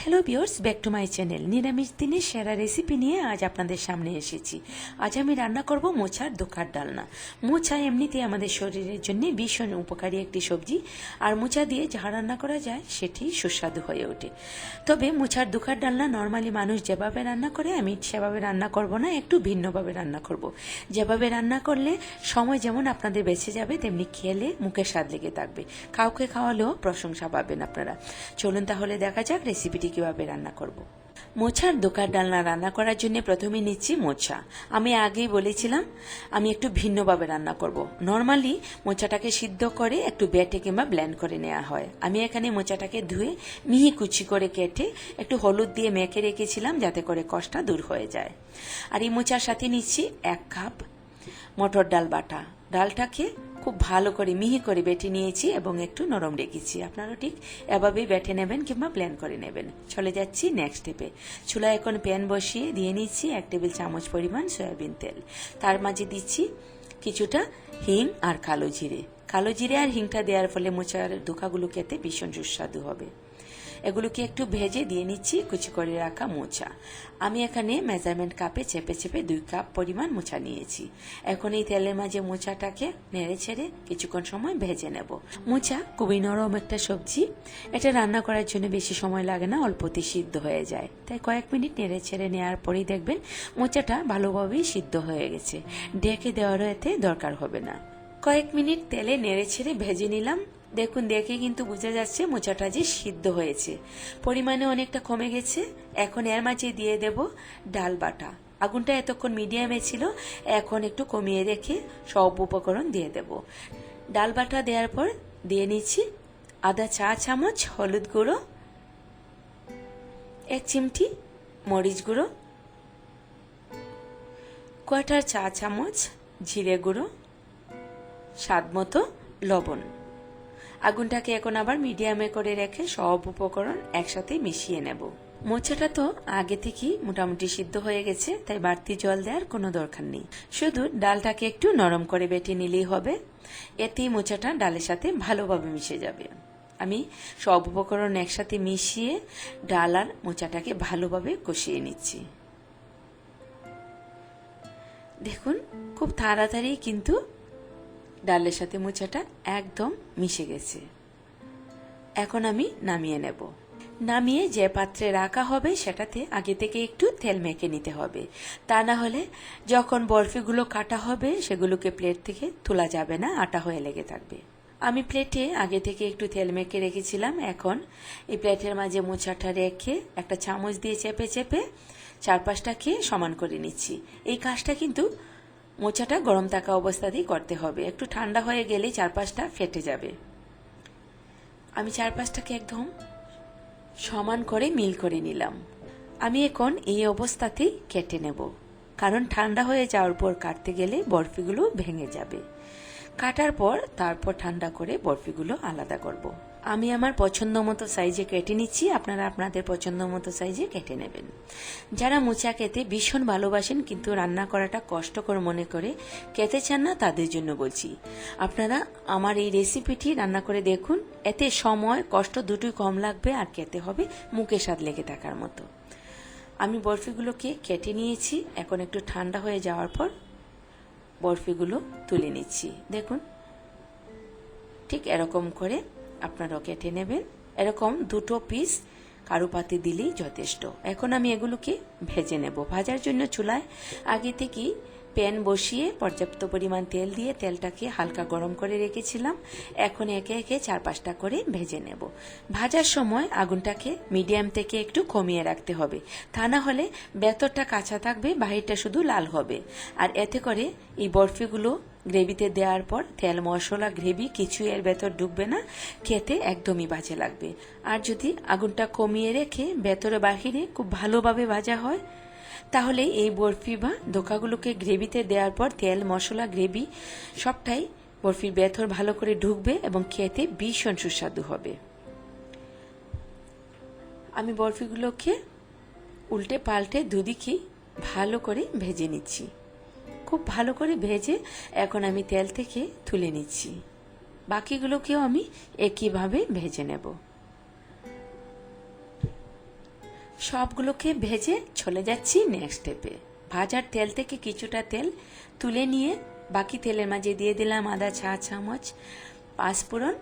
Hello viewers back to my channel নিরামিষ দিনের সেরা রেসিপি নিয়ে আজ আপনাদের সামনে এসেছি। আজ আমি রান্না করব মোচার দোকার ডালনা। মোচা এমনিতে আমাদের শরীরের জন্য ভীষণ উপকারী একটি সবজি। আর মোচা দিয়ে যা রান্না করা যায়, সেটি সুস্বাদু হয়ে ওঠে। তবে মোচার দোকার ডালনা নর্মালি মানুষ যেভাবে রান্না করে, আমি সেভাবে রান্না করব না, একটু ভিন্নভাবে রান্না করব। যেভাবে রান্না করলে সময় যেমন আপনাদের বেঁচে যাবে, তেমনি খেলে মুখে স্বাদ লেগে থাকবে। কাউকে খাওয়ালেও প্রশংসা পাবেন আপনারা। চলুন তাহলে দেখা যাক রেসিপিটি কীভাবে রান্না করব। মোচার দোকার ডালনা রান্না করার জন্য প্রথমে নিচ্ছি মোচা আমি আগেই বলেছিলাম, আমি একটু ভিন্নভাবে রান্না করব। নর্মালি মোচাটাকে সিদ্ধ করে একটু বেটে কিংবা ব্ল্যান্ড করে নেওয়া হয়। আমি এখানে মোচাটাকে ধুয়ে মিহি কুচি করে কেটে একটু হলুদ দিয়ে মেখে রেখেছিলাম যাতে করে কষ্টটা দূর হয়ে যায়। আর এই মোচার সাথে নিচ্ছি এক কাপ মটর ডাল বাটা। ডালটাকে খুব ভালো করে মিহি করে বেটে নিয়েছি এবং একটু নরম রেখেছি। আপনারা ঠিক এভাবেই বেটে নেবেন কিংবা প্ল্যান করে নেবেন। চলে যাচ্ছি নেক্সট স্টেপে চুলায় এখন প্যান বসিয়ে দিয়ে নিচ্ছি এক টেবিল চামচ পরিমাণ সয়াবিন তেল। তার মাঝে দিচ্ছি কিছুটা হিং আর কালো জিরে। কালো জিরে আর হিংটা দেওয়ার ফলে মোচার ধোকাগুলো খেতে ভীষণ সুস্বাদু হবে। এগুলোকে একটু ভেজে দিয়ে নিচ্ছি, কুচি করে রাখা মোচা। আমি এখানে মেজারমেন্ট কাপে চেপে চেপে দুই কাপ পরিমাণ মোচা নিয়েছি। এখন এই তেলের মাঝে মোচাটাকে নেড়ে ছেড়ে কিছুক্ষণ সময় ভেজে নেব। মোচা খুবই নরম একটা সবজি। এটা রান্না করার জন্য বেশি সময় লাগে না অল্পতে সিদ্ধ হয়ে যায়। তাই কয়েক মিনিট নেড়ে ছেড়ে নেওয়ার পরেই দেখবেন মোচাটা ভালোভাবেই সিদ্ধ হয়ে গেছে। ডেকে দেওয়ারও এতে দরকার হবে না। কয়েক মিনিট তেলে নেড়ে ছেড়ে ভেজে নিলাম। দেখুন, দেখে কিন্তু বোঝা যাচ্ছে মোচাটা যে সিদ্ধ হয়েছে। পরিমাণে অনেকটা কমে গেছে। এখন এর মাঝে দিয়ে দেব ডাল বাটা। আগুনটা এতক্ষণ মিডিয়ামে ছিল, এখন একটু কমিয়ে রেখে সব উপকরণ দিয়ে দেব। ডাল বাটা দেওয়ার পর দিয়ে নিচ্ছি আদা চা চামচ, হলুদ গুঁড়ো, এক চিমটি মরিচ গুঁড়ো কোয়াটার চা চামচ, জিরে গুঁড়ো স্বাদ মতো লবণ। আগুনটাকে এখন আবার মিডিয়ামে করে রেখে সব উপকরণ একসাথে মিশিয়ে নেব। মোচাটা তো আগে থেকেই মোটামুটি সিদ্ধ হয়ে গেছে, তাই বাড়তি জল দেওয়ার কোনো দরকার নেই। শুধু ডালটাকে একটু নরম করে বেটে নিলেই হবে। এতেই মোচাটা ডালের সাথে ভালোভাবে মিশে যাবে। আমি সব উপকরণ একসাথে মিশিয়ে ডাল আর মোচাটাকে ভালোভাবে কষিয়ে নিচ্ছি। দেখুন, খুব তাড়াতাড়ি কিন্তু ডালের সাথে মোচাটা একদম মিশে গেছে। এখন আমি নামিয়ে নেব। নামিয়ে যে পাত্রে রাখা হবে সেটাতে আগে থেকে একটু তেল মেখে নিতে হবে। তা না হলে যখন বরফিগুলো কাটা হবে সেগুলোকে প্লেট থেকে তোলা যাবে না, আটা হয়ে লেগে থাকবে। আমি প্লেটে আগে থেকে একটু তেল মেখে রেখেছিলাম। এখন এই প্লেটের মাঝে মোচাটা রেখে একটা চামচ দিয়ে চেপে চেপে চারপাশটাকে সমান করে নিচ্ছি। এই কাজটা কিন্তু মোচাটা গরম থাকা অবস্থাতেই করতে হবে। একটু ঠান্ডা হয়ে গেলেই চারপাশটা ফেটে যাবে। আমি চারপাশটাকে একদম সমান করে মিল করে নিলাম। আমি এখন এই অবস্থাতেই কেটে নেব। কারণ ঠান্ডা হয়ে যাওয়ার পর কাটতে গেলে বরফিগুলো ভেঙে যাবে। কাটার পর তারপর ঠান্ডা করে বরফিগুলো আলাদা করব। আমি আমার পছন্দ মতো সাইজে কেটে নিচ্ছি, আপনারা আপনাদের পছন্দ মতো সাইজে কেটে নেবেন। যারা মোচা খেতে ভীষণ ভালোবাসেন কিন্তু রান্না করাটা কষ্টকর মনে করে খেতে চান না, তাদের জন্য বলছি। আপনারা আমার এই রেসিপিটি রান্না করে দেখুন, এতে সময়, কষ্ট দুটোই কম লাগবে আর খেতে হবে, মুখে স্বাদ লেগে থাকার মতো। আমি বরফিগুলোকে কেটে নিয়েছি, এখন একটু ঠান্ডা হয়ে যাওয়ার পর বরফিগুলো তুলে নিচ্ছি। দেখুন, ঠিক এরকম করে আপনারাও কেটে নেবেন। এরকম দুটো পিস কারুপাতি দিলেই যথেষ্ট। এখন আমি এগুলোকে ভেজে নেব। ভাজার জন্য চুলায় আগে থেকেই প্যান বসিয়ে পর্যাপ্ত পরিমাণ তেল দিয়ে তেলটাকে হালকা গরম করে রেখেছিলাম। এখন একে একে চার পাঁচটা করে ভেজে নেব। ভাজার সময় আগুনটাকে মিডিয়াম থেকে একটু কমিয়ে রাখতে হবে। তা না হলে ভেতরটা কাঁচা থাকবে, বাহিরটা শুধু লাল হবে। আর এতে করে এই বরফিগুলো গ্রেভিতে দেওয়ার পর তেল, মশলা, গ্রেভি কিছু এর ভেতর ঢুকবে না, খেতে একদমই বাজে লাগবে। আর যদি আগুনটা কমিয়ে রেখে ভেতরে বাহিরে খুব ভালোভাবে ভাজা হয়, তাহলে এই বরফি বা ধোকাগুলোকে গ্রেভিতে দেওয়ার পর তেল, মশলা, গ্রেভি সবটাই বরফির ভেতর ভালো করে ঢুকবে এবং খেতে ভীষণ সুস্বাদু হবে। আমি বরফিগুলোকে উল্টে পাল্টে দুদিকেই ভালো করে ভেজে নিচ্ছি। খুব ভালো করে ভেজে এখন আমি তেল থেকে তুলে নিচ্ছি। বাকিগুলোকেও আমি একইভাবে ভেজে নেব। সবগুলোকে ভেজে চলে যাচ্ছি নেক্সট স্টেপে ভাজার তেল থেকে কিছুটা তেল তুলে নিয়ে বাকি তেলের মাঝে দিয়ে দিলাম আদা, চা, চামচ, পাঁচফোড়ন।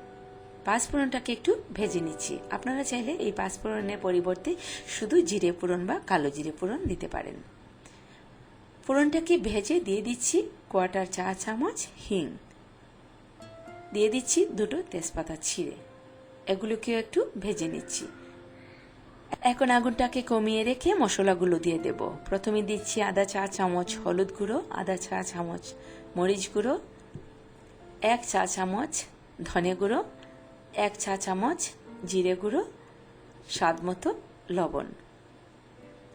পাঁচফোড়নটাকে একটু ভেজে নিচ্ছি। আপনারা চাইলে এই পাঁচফোড়নের পরিবর্তে শুধু জিরে ফোড়ন বা কালো জিরে ফোড়ন দিতে পারেন। ফোড়নটাকে ভেজে দিয়ে দিচ্ছি কোয়াটার চা চামচ, হিং। দিয়ে দিচ্ছি দুটো তেজপাতা ছিঁড়ে। এগুলোকে একটু ভেজে নিচ্ছি। এখন আগুনটাকে কমিয়ে রেখে মশলাগুলো দিয়ে দেব। প্রথমে দিচ্ছি আদা চা চামচ হলুদ গুঁড়ো, আদা চা চামচ মরিচ গুঁড়ো, এক চা চামচ ধনে গুঁড়ো, এক চা চামচ জিরে গুঁড়ো, স্বাদ মতো লবণ।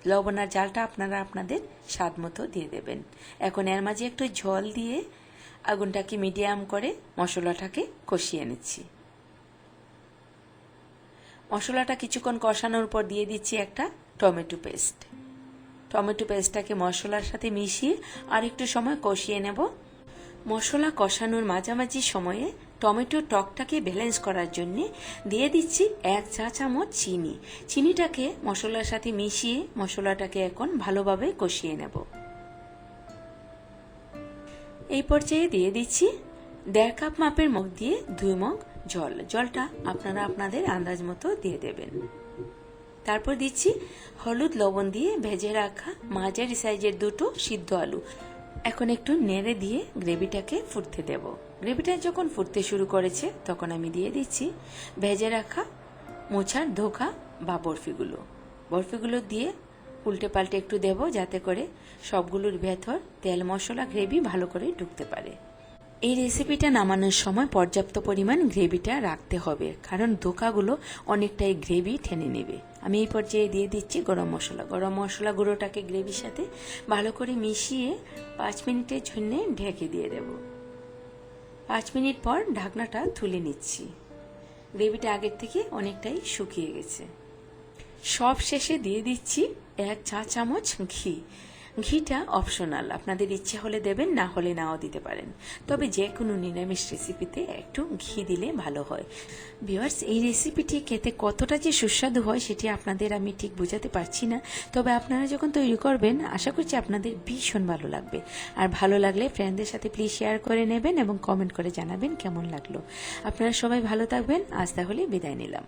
লবণ আর জালটা আপনারা আপনাদের স্বাদ মতো দিয়ে দেবেন। এখন এর মাঝে একটু জল দিয়ে আগুনটাকে মিডিয়াম করে মশলাটাকে কষিয়ে নিচ্ছি। মশলাটা কিছুক্ষণ কষানোর পর দিয়ে দিচ্ছি একটা টমেটো পেস্ট। টমেটো পেস্টটাকে মশলার সাথে মিশিয়ে আর একটু সময় কষিয়ে নেব। মশলা কষানোর মাঝামাঝি সময়ে টমেটো টকটাকে ব্যালেন্স করার জন্য দিয়ে দিচ্ছি এক চা চামচ চিনি। চিনিটাকে মশলার সাথে মিশিয়ে মশলাটাকে এখন ভালোভাবে কষিয়ে নেব। এই পর্যায়ে দিয়ে দিচ্ছি দেড় কাপ মাপের মগ দিয়ে দুই মগ জল। জলটা আপনারা আপনাদের আন্দাজ মতো দিয়ে দেবেন। তারপর দিচ্ছি হলুদ লবণ দিয়ে ভেজে রাখা মাঝারি সাইজের দুটো সিদ্ধ আলু। এখন একটু নেড়ে দিয়ে গ্রেভিটাকে ফুটতে দেব। গ্রেভিটা যখন ফুটতে শুরু করেছে, তখন আমি দিয়ে দিচ্ছি ভেজে রাখা মোছার ধোকা বা বরফিগুলো। বরফিগুলো দিয়ে উল্টে পাল্টে একটু দেব যাতে করে সবগুলোর ভেতর তেল, মশলা, গ্রেভি ভালো করে ঢুকতে পারে। এই রেসিপিটা নামানোর সময় পর্যাপ্ত পরিমাণ গ্রেভিটা রাখতে হবে, কারণ ধোকাগুলো অনেকটাই গ্রেভি টেনে নেবে। আমি এই পর্যায়ে দিয়ে দিচ্ছি গরম মশলা। গরম মশলা গুঁড়োটাকে গ্রেভির সাথে ভালো করে মিশিয়ে পাঁচ মিনিটের জন্যে ঢেকে দিয়ে দেব। পাঁচ মিনিট পর ঢাকনাটা তুলে নিচ্ছি। গ্রেভিটা আগের থেকে অনেকটাই শুকিয়ে গেছে। সব শেষে দিয়ে দিচ্ছি এক চা চামচ ঘি। ঘিটা অপশনাল আপনাদের ইচ্ছে হলে দেবেন, না হলে নাও দিতে পারেন। তবে যে কোনো নিরামিষ রেসিপিতে একটু ঘি দিলে ভালো হয়। বিয়ার্স এই রেসিপিটি খেতে কতটা যে সুস্বাদু হয় সেটি আপনাদের আমি ঠিক বোঝাতে পারছি না। তবে আপনারা যখন তৈরি করবেন, আশা করছি আপনাদের ভীষণ ভালো লাগবে। আর ভালো লাগলে ফ্রেন্ডদের সাথে প্লিজ শেয়ার করে নেবেন এবং কমেন্ট করে জানাবেন কেমন লাগল। আপনারা সবাই ভালো থাকবেন। আজ তাহলে বিদায় নিলাম।